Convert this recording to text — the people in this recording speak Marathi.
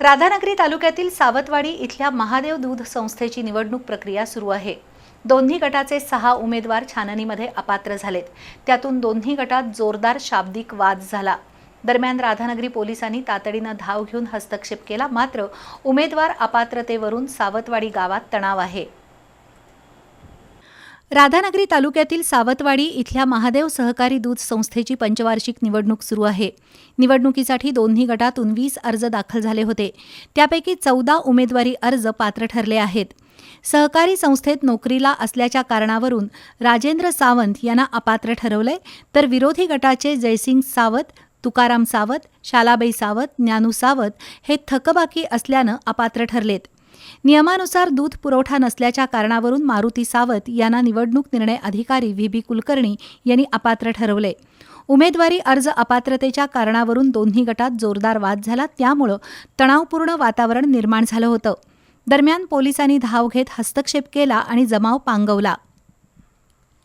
राधानगरी तालुक्यातील सावतवाडी इथल्या महादेव दूध संस्थेची निवडणूक प्रक्रिया सुरू आहे. दोन्ही गटाचे सहा उमेदवार छाननीमध्ये अपात्र झालेत. त्यातून दोन्ही गटात जोरदार शाब्दिक वाद झाला. दरम्यान राधानगरी पोलिसांनी तातडीनं धाव घेऊन हस्तक्षेप केला मात्र उमेदवार अपात्रतेवरून सावतवाडी गावात तणाव आहे. राधानगरी तालुक्यातील सावतवाडी इथल्या महादेव सहकारी दूध संस्थेची पंचवार्षिक निवडणूक सुरू आहे. निवडणुकीसाठी दोन्ही गटातून वीस अर्ज दाखल झाले होते. त्यापैकी चौदा उमेदवारी अर्ज पात्र ठरले आहेत. सहकारी संस्थेत नोकरीला असल्याच्या कारणावरून राजेंद्र सावंत यांना अपात्र ठरवलंय. तर विरोधी गटाचे जयसिंग सावत तुकाराम सावत शालाबाई सावत ज्ञानू सावत हे थकबाकी असल्यानं अपात्र ठरलेत. नियमानुसार दूध पुरवठा नसल्याच्या कारणावरून मारुती सावत यांना निवडणूक निर्णय अधिकारी व्ही बी कुलकर्णी यांनी अपात्र ठरवले. उमेदवारी अर्ज अपात्रतेच्या कारणावरून दोन्ही गटात जोरदार वाद झाला. त्यामुळं तणावपूर्ण वातावरण निर्माण झालं होतं. दरम्यान पोलिसांनी धाव घेत हस्तक्षेप केला आणि जमाव पांगवला.